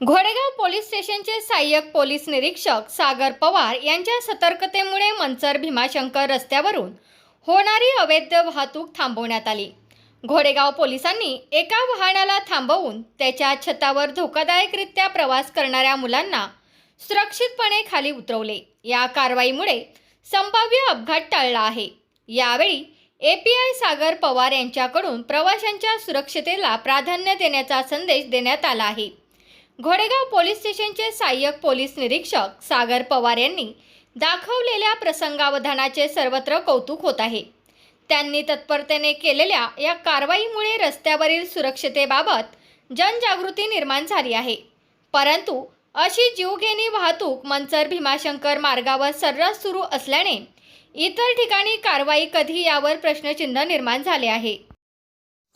घोडेगाव police स्टेशनचे सहाय्यक police निरीक्षक सागर पवार यांच्या सतर्कतेमुळे मंचर भीमाशंकर रस्त्यावरून होणारी अवैध वाहतूक थांबवण्यात आली. घोडेगाव पोलिसांनी एका वाहनाला थांबवून त्याच्या छतावर धोकादायकरित्या प्रवास करणाऱ्या मुलांना सुरक्षितपणे खाली उतरवले. या कारवाईमुळे संभाव्य अपघात टळला आहे. यावेळी A P I Sagar Pawar यांच्याकडून प्रवाशांच्या सुरक्षतेला प्राधान्य देण्याचा संदेश देण्यात आला आहे. घोडेगाव पोलीस स्टेशनचे सहाय्यक पोलीस निरीक्षक सागर पवार यांनी दाखवलेल्या प्रसंगावधानाचे सर्वत्र कौतुक होत आहे. त्यांनी तत्परतेने केलेल्या या कारवाईमुळे रस्त्यावरील सुरक्षतेबाबत जनजागृती निर्माण झाली आहे. परंतु अशी जीवघेणी वाहतूक मंचर भीमाशंकर मार्गावर सर्रास सुरू असल्याने इतर ठिकाणी कारवाई कधी यावर प्रश्नचिन्ह निर्माण झाले आहे.